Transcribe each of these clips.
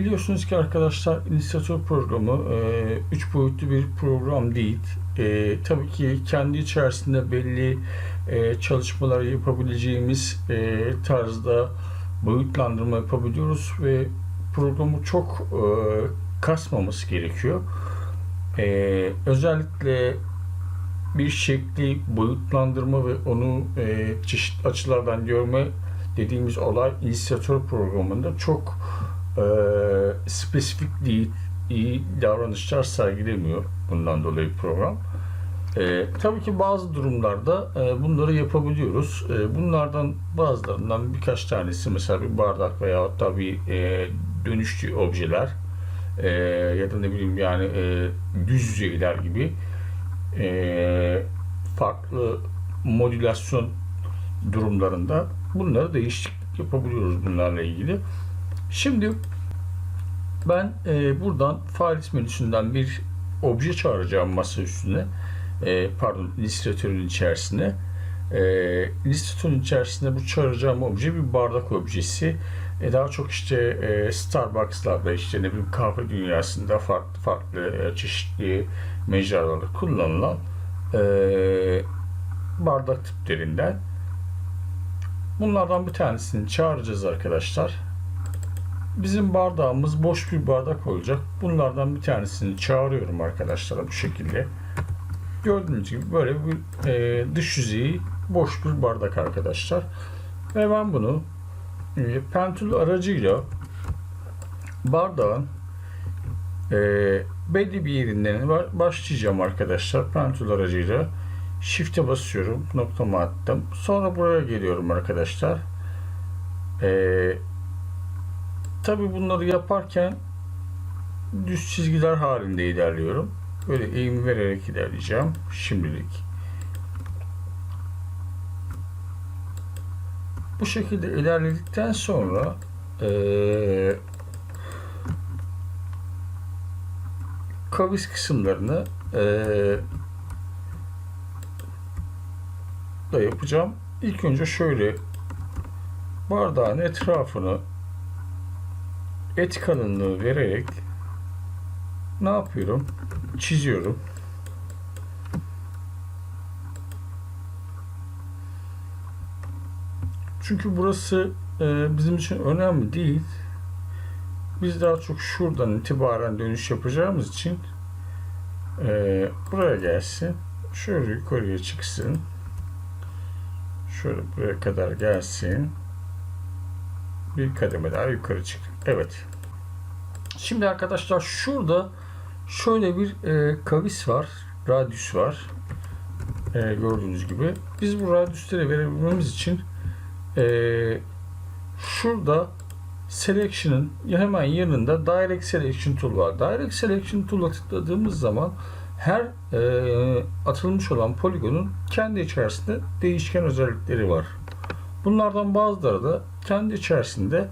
Biliyorsunuz ki arkadaşlar illüstratör programı e, üç boyutlu bir program değil. E, tabii ki kendi içerisinde belli e, çalışmalar yapabileceğimiz e, tarzda boyutlandırma yapabiliyoruz ve programı çok e, kasmamız gerekiyor. E, özellikle bir şekli boyutlandırma ve onu e, çeşitli açılardan görme dediğimiz olay illüstratör programında çok e, spesifik değil, iyi davranışlar sergilemiyor bundan dolayı program. E, tabii ki bazı durumlarda e, bunları yapabiliyoruz. E, bunlardan bazılarından birkaç tanesi mesela bir bardak veya da bir e, dönüştüğü objeler e, ya da ne bileyim yani e, düz yüzeyler gibi e, farklı modülasyon durumlarında bunları değişiklik yapabiliyoruz bunlarla ilgili. Şimdi ben e, buradan Files menüsünden bir obje çağıracağım masa üstüne. E, pardon, illüstratörün içerisine. E, illüstratörün içerisinde bu çağıracağım obje bir bardak objesi. E, daha çok işte e, Starbucks'larda işte ne bileyim kahve dünyasında farklı farklı e, çeşitli mecralarda kullanılan e, bardak tiplerinden. Bunlardan bir tanesini çağıracağız arkadaşlar. Bizim bardağımız boş bir bardak olacak. Bunlardan bir tanesini çağırıyorum arkadaşlar bu şekilde. Gördüğünüz gibi böyle bir e, dış yüzeyi boş bir bardak arkadaşlar. Ve ben bunu e, pentul aracıyla bardağın e, belli bir yerinden başlayacağım arkadaşlar. Pentul aracıyla Shift'e basıyorum. Noktamı attım. Sonra buraya geliyorum arkadaşlar. Ee, Tabi bunları yaparken düz çizgiler halinde ilerliyorum. Böyle eğim vererek ilerleyeceğim şimdilik. Bu şekilde ilerledikten sonra ee, kavis kısımlarını ee, da yapacağım. İlk önce şöyle bardağın etrafını et kalınlığı vererek ne yapıyorum? Çiziyorum. Çünkü burası e, bizim için önemli değil. Biz daha çok şuradan itibaren dönüş yapacağımız için e, buraya gelsin. Şöyle yukarıya çıksın. Şöyle buraya kadar gelsin. Bir kademe daha yukarı çık. Evet. Şimdi arkadaşlar şurada şöyle bir e, kavis var. Radyüs var. E, gördüğünüz gibi. Biz bu radyüsleri verebilmemiz için e, şurada Selection'ın hemen yanında Direct Selection Tool var. Direct Selection Tool'a tıkladığımız zaman her e, atılmış olan poligonun kendi içerisinde değişken özellikleri var. Bunlardan bazıları da kendi içerisinde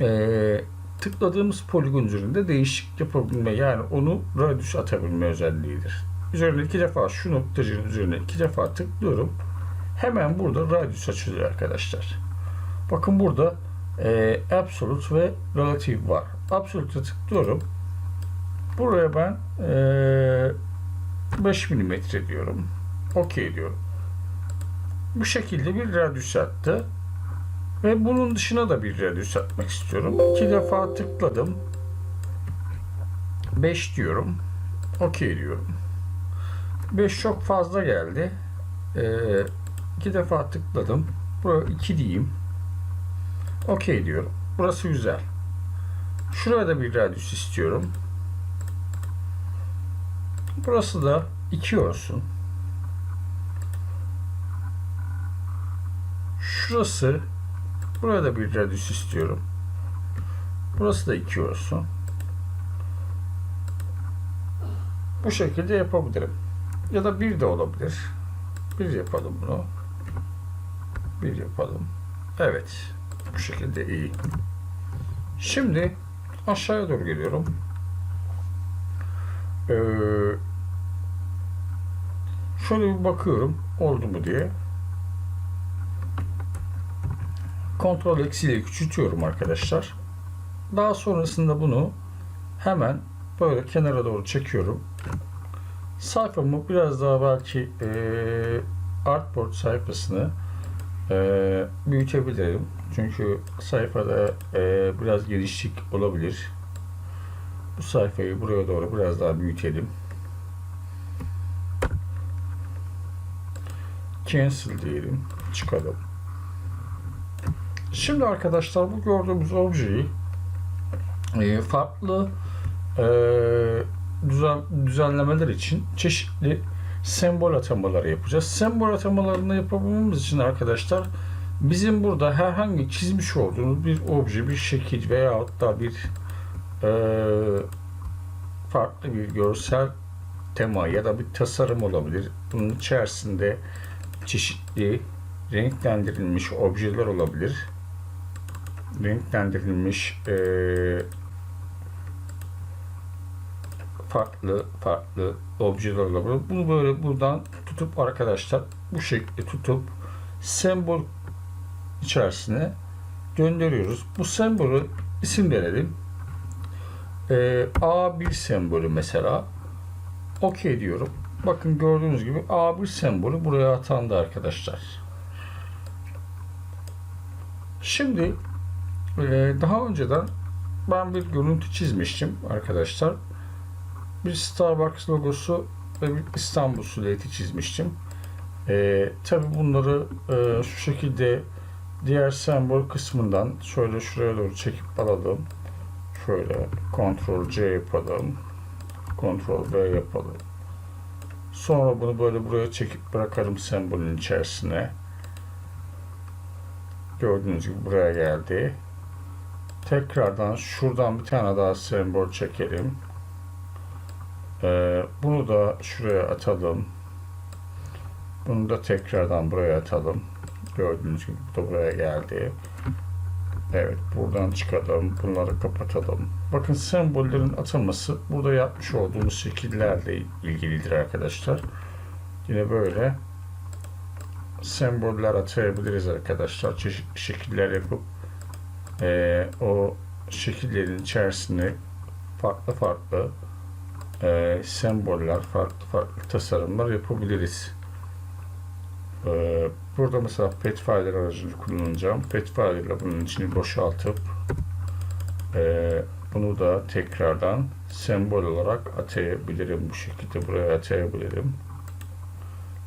e, tıkladığımız poligon üzerinde değişik yapabilme yani onu radius atabilme özelliğidir. Üzerine iki defa şu noktacığın üzerine iki defa tıklıyorum. Hemen burada radius açılıyor arkadaşlar. Bakın burada e, absolute ve relative var. Absolute'a tıklıyorum. Buraya ben e, 5 mm diyorum. OK diyorum. Bu şekilde bir radius attı. Ve bunun dışına da bir radius atmak istiyorum. İki defa tıkladım. 5 diyorum. OK diyorum. 5 çok fazla geldi. Ee, iki defa tıkladım. Buraya 2 diyeyim. OK diyorum. Burası güzel. Şuraya da bir radius istiyorum. Burası da 2 olsun. Şurası Buraya da bir radius istiyorum. Burası da 2 olsun. Bu şekilde yapabilirim. Ya da bir de olabilir. Bir yapalım bunu. Bir yapalım. Evet. Bu şekilde iyi. Şimdi aşağıya doğru geliyorum. Ee, şöyle bir bakıyorum oldu mu diye. Kontrol eksiyle küçültüyorum arkadaşlar. Daha sonrasında bunu hemen böyle kenara doğru çekiyorum. Sayfamı biraz daha belki e, artboard sayfasını e, büyütebilirim. Çünkü sayfada e, biraz genişlik olabilir. Bu sayfayı buraya doğru biraz daha büyütelim. Cancel diyelim. Çıkalım. Şimdi arkadaşlar bu gördüğümüz objeyi e, farklı e, düzen, düzenlemeler için çeşitli sembol atamaları yapacağız. Sembol atamalarını yapabilmemiz için arkadaşlar bizim burada herhangi çizmiş olduğumuz bir obje, bir şekil veyahut da bir e, farklı bir görsel tema ya da bir tasarım olabilir. Bunun içerisinde çeşitli renklendirilmiş objeler olabilir. Renklendirilmiş e, farklı farklı objeler olabilir. Bunu böyle buradan tutup arkadaşlar bu şekilde tutup sembol içerisine gönderiyoruz. Bu sembolü isim verelim. Ee, A1 sembolü mesela. OK diyorum. Bakın gördüğünüz gibi A1 sembolü buraya atandı arkadaşlar. Şimdi e, daha önceden ben bir görüntü çizmiştim arkadaşlar. Bir Starbucks logosu ve bir İstanbul silüeti çizmiştim. E, Tabi bunları e, şu şekilde diğer sembol kısmından şöyle şuraya doğru çekip alalım. Şöyle Ctrl C yapalım. Ctrl V yapalım. Sonra bunu böyle buraya çekip bırakalım sembolün içerisine. Gördüğünüz gibi buraya geldi. Tekrardan şuradan bir tane daha sembol çekelim. Ee, bunu da şuraya atalım. Bunu da tekrardan buraya atalım. Gördüğünüz gibi bu da buraya geldi. Evet buradan çıkalım. Bunları kapatalım. Bakın sembollerin atılması burada yapmış olduğumuz şekillerle ilgilidir arkadaşlar. Yine böyle semboller atayabiliriz arkadaşlar. Çeşitli şekiller yapıp e, o şekillerin içerisine farklı farklı e, semboller, farklı farklı tasarımlar yapabiliriz. E, burada mesela Petfinder aracını kullanacağım. Petfinder ile bunun içini boşaltıp e, bunu da tekrardan sembol olarak atayabilirim. Bu şekilde buraya atayabilirim.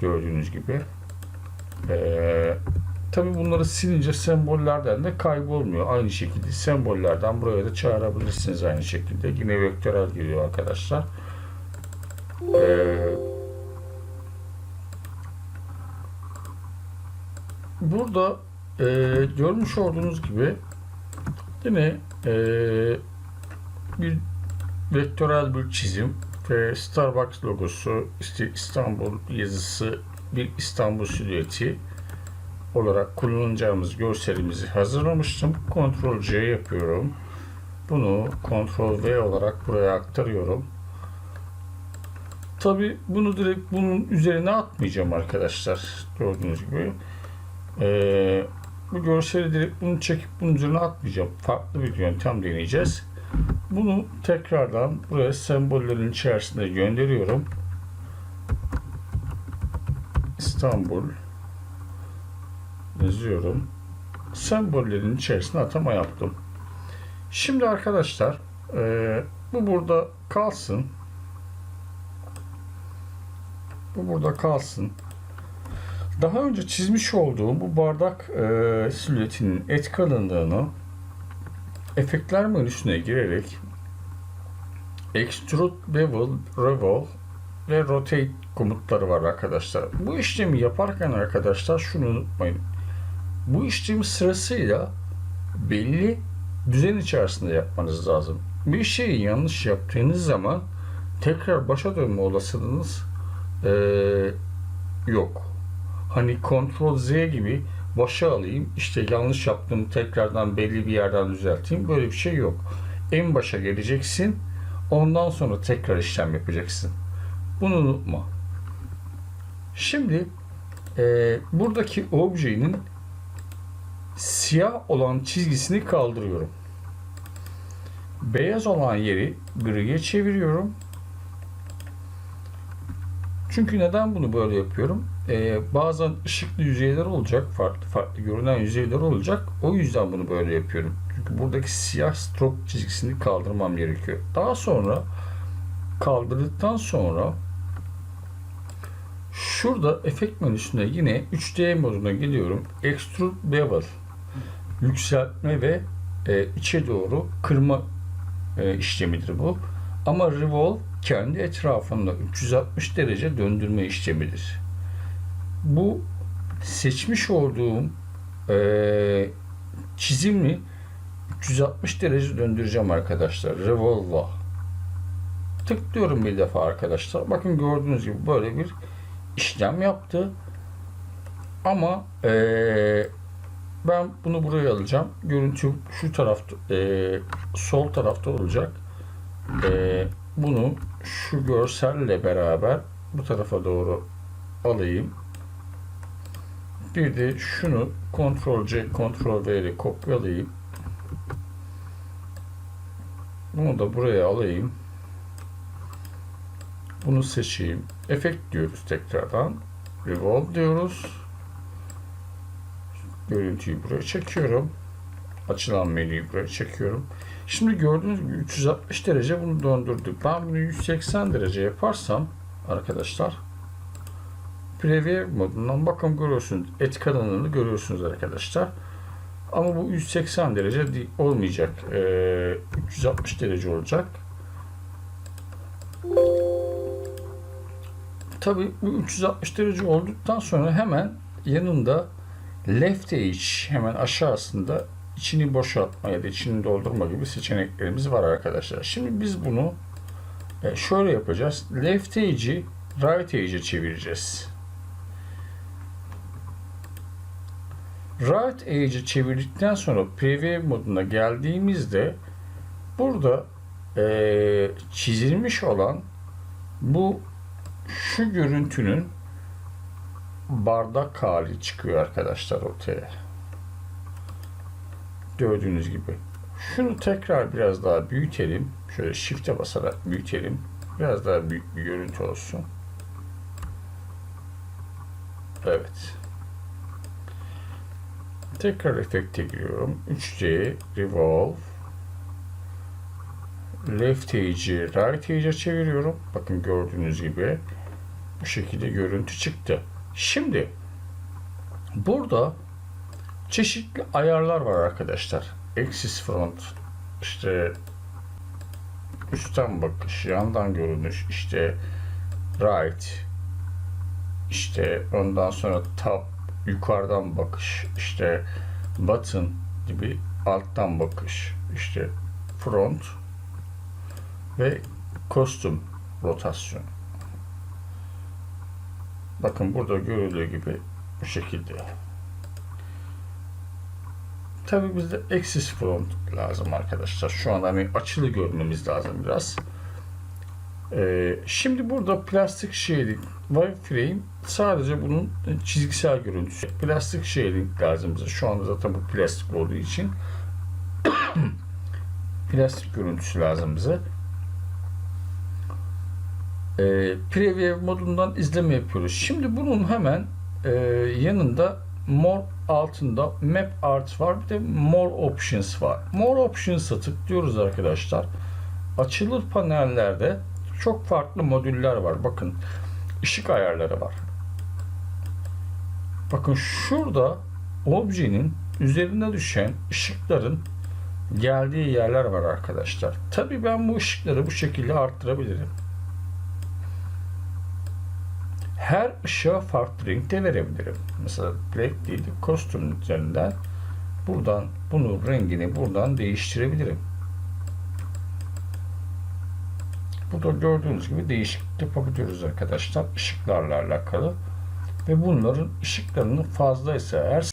Gördüğünüz gibi. E, Tabi bunları silince sembollerden de kaybolmuyor. Aynı şekilde sembollerden buraya da çağırabilirsiniz aynı şekilde. Yine vektörel geliyor arkadaşlar. Ee, burada e, görmüş olduğunuz gibi yine e, bir vektörel bir çizim ve Starbucks logosu, işte İstanbul yazısı, bir İstanbul silüeti olarak kullanacağımız görselimizi hazırlamıştım. Ctrl C yapıyorum. Bunu Ctrl V olarak buraya aktarıyorum. Tabi bunu direkt bunun üzerine atmayacağım arkadaşlar. Gördüğünüz gibi. Ee, bu görseli direkt bunu çekip bunun üzerine atmayacağım. Farklı bir yöntem deneyeceğiz. Bunu tekrardan buraya sembollerin içerisine gönderiyorum. İstanbul yazıyorum. Sembollerin içerisine atama yaptım. Şimdi arkadaşlar e, bu burada kalsın. Bu burada kalsın. Daha önce çizmiş olduğum bu bardak e, silüetinin et kalınlığını efektler menüsüne girerek Extrude Bevel, Revolve ve Rotate komutları var arkadaşlar. Bu işlemi yaparken arkadaşlar şunu unutmayın. Bu işlemi sırasıyla belli düzen içerisinde yapmanız lazım. Bir şeyi yanlış yaptığınız zaman tekrar başa dönme olasılığınız ee, yok. Hani Ctrl Z gibi başa alayım, işte yanlış yaptım tekrardan belli bir yerden düzelteyim. Böyle bir şey yok. En başa geleceksin. Ondan sonra tekrar işlem yapacaksın. Bunu unutma. Şimdi e, buradaki objenin siyah olan çizgisini kaldırıyorum. beyaz olan yeri griye çeviriyorum. Çünkü neden bunu böyle yapıyorum? Ee, bazen ışıklı yüzeyler olacak, farklı farklı görünen yüzeyler olacak. O yüzden bunu böyle yapıyorum. Çünkü buradaki siyah stroke çizgisini kaldırmam gerekiyor. Daha sonra kaldırdıktan sonra şurada efekt menüsüne yine 3D moduna geliyorum. Extrude Bevel yükseltme ve e, içe doğru kırma e, işlemidir bu. Ama Revolve kendi etrafında 360 derece döndürme işlemidir. Bu seçmiş olduğum e, çizimi 360 derece döndüreceğim arkadaşlar. Revolve'a tıklıyorum bir defa arkadaşlar. Bakın gördüğünüz gibi böyle bir işlem yaptı. Ama eee, ben bunu buraya alacağım. Görüntü şu tarafta eee, sol tarafta olacak. Eee, bunu şu görselle beraber bu tarafa doğru alayım. Bir de şunu Ctrl C, Ctrl V ile kopyalayayım. Bunu da buraya alayım. Bunu seçeyim. Efekt diyoruz tekrardan. Revolve diyoruz. Görüntüyü buraya çekiyorum. Açılan menüyü buraya çekiyorum. Şimdi gördüğünüz gibi 360 derece bunu döndürdük. Ben bunu 180 derece yaparsam arkadaşlar preview modundan bakın görüyorsunuz. Et kanalını görüyorsunuz arkadaşlar. Ama bu 180 derece olmayacak. Ee, 360 derece olacak. Tabii bu 360 derece olduktan sonra hemen yanında left edge hemen aşağısında içini boşaltma ya da içini doldurma gibi seçeneklerimiz var arkadaşlar. Şimdi biz bunu e, şöyle yapacağız. Left edge'i right edge'e çevireceğiz. Right edge'e çevirdikten sonra preview moduna geldiğimizde burada e, çizilmiş olan bu şu görüntünün bardak hali çıkıyor arkadaşlar ortaya. Gördüğünüz gibi. Şunu tekrar biraz daha büyütelim. Şöyle shift'e basarak büyütelim. Biraz daha büyük bir görüntü olsun. Evet. Tekrar efekte giriyorum. 3D Revolve left edge'i right edge'e çeviriyorum. Bakın gördüğünüz gibi bu şekilde görüntü çıktı. Şimdi burada çeşitli ayarlar var arkadaşlar. Axis front işte üstten bakış, yandan görünüş, işte right işte ondan sonra top yukarıdan bakış, işte button gibi alttan bakış, işte front ve kostüm rotasyon. Bakın burada görüldüğü gibi bu şekilde. Tabii bizde axis front lazım arkadaşlar. Şu an hani açılı görmemiz lazım biraz. Ee, şimdi burada plastik shading wireframe sadece bunun çizgisel görüntüsü. Plastik shading lazım bize. Şu anda zaten bu plastik olduğu için plastik görüntüsü lazım bize e, preview modundan izleme yapıyoruz. Şimdi bunun hemen e, yanında more altında map art var bir de more options var. More options'a tıklıyoruz arkadaşlar. Açılır panellerde çok farklı modüller var. Bakın ışık ayarları var. Bakın şurada objenin üzerine düşen ışıkların geldiği yerler var arkadaşlar. Tabii ben bu ışıkları bu şekilde arttırabilirim. Her ışığa farklı renkte verebilirim. Mesela black değil, kostüm üzerinden buradan bunu rengini buradan değiştirebilirim. Burada gördüğünüz gibi değişiklik yapabiliyoruz arkadaşlar ışıklarla alakalı ve bunların ışıklarının fazlaysa eğer